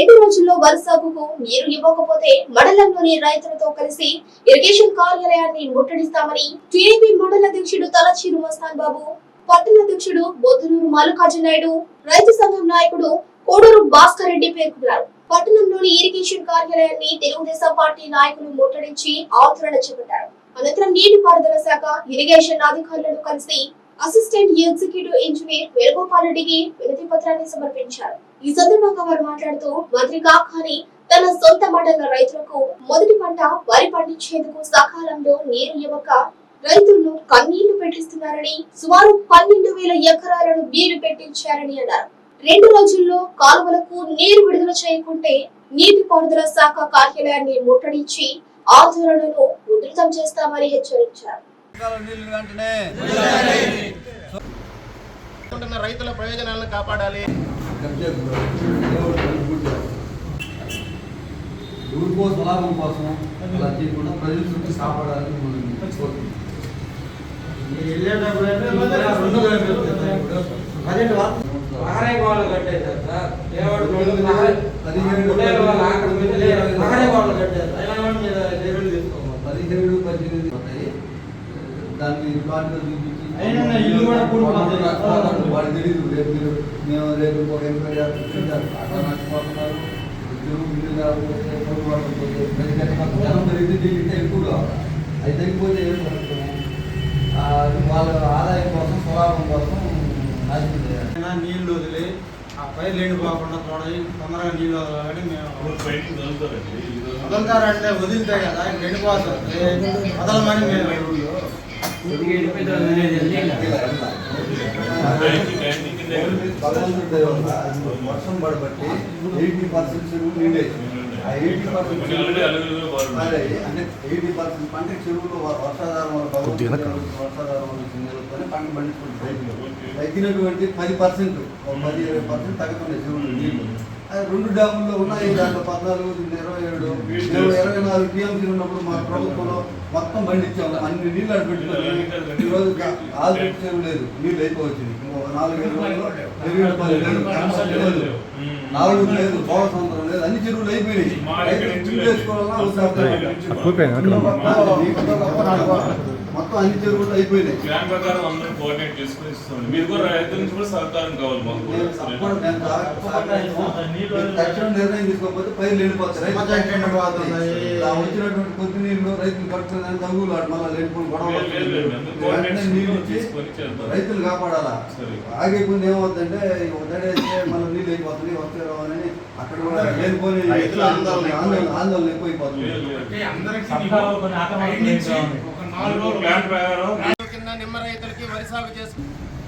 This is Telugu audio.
రెండు రోజుల్లో వరి సాగుకు నీరు ఇవ్వకపోతే మండలంలోని రైతులతో కలిసి ఇరిగేషన్ కార్యాలయాన్ని ముట్టడిస్తామని టీడీపీ మండల అధ్యక్షుడు తలచీరు మస్తాన్ బాబు పట్టణ అధ్యక్షుడు బొద్దునూరు మల్లికార్జున నాయుడు రైతు సంఘం నాయకుడు కోడూరు భాస్కర్ రెడ్డి పేర్కొన్నారు. పట్టణంలోని ఇరిగేషన్ కార్యాలయాన్ని తెలుగుదేశం పార్టీ నాయకులు ముట్టడించి ఆందోళన చేపట్టారు. అనంతరం నీటిపారుదల శాఖ ఇరిగేషన్ అధికారులను కలిసి అసిస్టెంట్ ఎగ్జిక్యూటివ్ ఇంజనీర్ వేణుగోపాల్ రెడ్డికి వినతి పత్రాన్ని సమర్పించారు. ఈ సందర్భంగా వారు మాట్లాడుతూ మంత్రి కాకాని తన సొంత మండల రైతులకు మొదటి పంట వరి పండించేందుకు సకాలంలో నీరు ఇవ్వక రైతులను కన్నీళ్ళు పెట్టిస్తున్నారని సుమారు పన్నెండు వేల ఎకరాలను నీరు పెట్టించారని అన్నారు. రెండు రోజుల్లో కాలువలకు నీరు విడుదల చేయకుంటే నీటిపారుదల శాఖ కార్యాలయాన్ని ముట్టడించి ఆందోళనను ఉధృతం చేస్తామని హెచ్చరించారు. కాలం నీళ్ళు వెంటనే రైతుల ప్రయోజనాలను కాపాడాలి ఊరి కోసం లాభం కోసం అలా చేయకుండా ప్రజల చుట్టూ కాపాడాలని. పదిహేడు పద్దెనిమిది దాన్ని ప్లాట్గా చూపించి ఇల్లు కూడా. వాడు తెలియదు రేపు మీరు మేము రేపు ఒక ఎంక్వైరీ కాకపోతే జనం పెరిగితే దీనికి ఎక్కువ కావాలి. అది తగ్గిపోతే ఏం జరుగుతుంది? ఆ, వాళ్ళ ఆదాయం కోసం స్వలాభం కోసం నాశనం చేయాలి. నీళ్ళు వదిలి ఆ పైరు ఎండిపోకుండా చూడాలి తొందరగా నీళ్ళు వదలాలని మేము వదులుతారంటే వదిలితే కదా ఎండిపోతుంది వదలమని మేము. వర్షం పడబట్టి ఎయిటీ పర్సెంట్ చెరువు నిండే ఆ ఎయిటీ పర్సెంట్ అంటే ఎయిటీ పర్సెంట్ పంట చెరువులో వర్షాధారం వల్ల వర్షాధారం వల్ల వచ్చిన పంట పండించుకుంటుంది తగ్గినటువంటి పది పర్సెంట్ పది ఇరవై పర్సెంట్ తగ్గుతున్నాయి చెరువులు నీళ్ళు రెండు డ్యాముల్లో ఉన్నాయి దాంట్లో పద్నాలుగు ఇరవై ఏడు. ఇరవై నాలుగు టీఎంసీ ఉన్నప్పుడు మా ప్రభుత్వంలో మొత్తం బండిచ్చాము. అన్ని నీళ్ళు అటు పెట్టుకొని ఈరోజు చెరువు లేదు. నీళ్ళు అయిపోవచ్చింది. నాలుగు లేదు లేదు. నాలుగు లేదు. భోగ సంవత్సరం లేదు. అన్ని చెరువులు అయిపోయినాయి. మొత్తం అన్ని చెరువులు అయిపోయినాయి. ప్లాన్ ప్రకారం అందరూ కోఆర్డినేట్ చేసుకుని ఇస్తాం మీరు కూడా రైతుల నుంచి కూడా సహకారం కావాలి మాకు. తక్షణం నిర్ణయం తీసుకోకపోతే. ఆ వచ్చినటువంటి కొద్ది నీళ్ళు రైతులు కట్టుకుని తగులు మళ్ళీ లేనిపోయి గొడవ నీళ్ళు. రైతులు కాపాడాలా? సరే. ఆగే కొన్ని ఏమవుతుందంటే ఒకటేస్తే మన నీళ్ళు అయిపోతుంది వస్తారో అని అక్కడ కూడా లేనిపోయి రైతుల ఆందోళన ఆందోళన ఆందోళన ఎక్కువైపోతుంది. ప్రకారం కింద నిమ్మ రైతులకి వరి సాగు చేసుకుంటారు